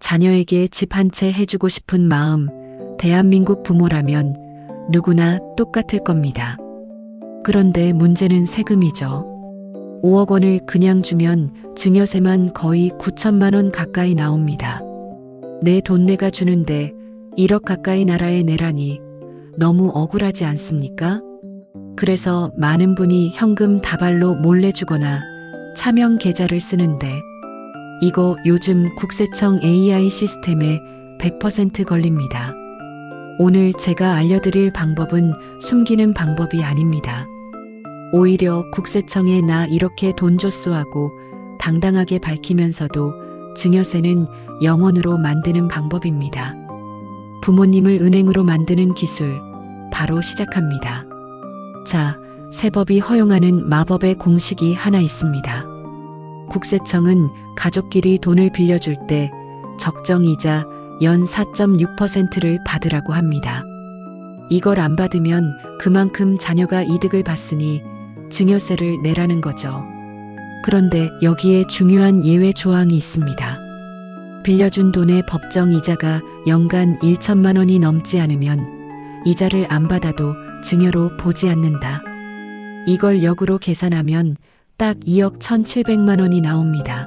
자녀에게 집 한 채 해주고 싶은 마음, 대한민국 부모라면 누구나 똑같을 겁니다. 그런데 문제는 세금이죠. 5억 원을 그냥 주면 증여세만 거의 9천만 원 가까이 나옵니다. 내 돈 내가 주는데 1억 가까이 나라에 내라니 너무 억울하지 않습니까? 그래서 많은 분이 현금 다발로 몰래 주거나 차명 계좌를 쓰는데 이거 요즘 국세청 AI 시스템에 100% 걸립니다. 오늘 제가 알려드릴 방법은 숨기는 방법이 아닙니다. 오히려 국세청에 나 이렇게 돈 줬어 하고 당당하게 밝히면서도 증여세는 영원으로 만드는 방법입니다. 부모님을 은행으로 만드는 기술 바로 시작합니다. 자, 세법이 허용하는 마법의 공식이 하나 있습니다. 국세청은 가족끼리 돈을 빌려줄 때 적정 이자 연 4.6%를 받으라고 합니다. 이걸 안 받으면 그만큼 자녀가 이득을 봤으니 증여세를 내라는 거죠. 그런데 여기에 중요한 예외 조항이 있습니다. 빌려준 돈의 법정 이자가 연간 1천만 원이 넘지 않으면 이자를 안 받아도 증여로 보지 않는다. 이걸 역으로 계산하면 딱 2억 1,700만 원이 나옵니다.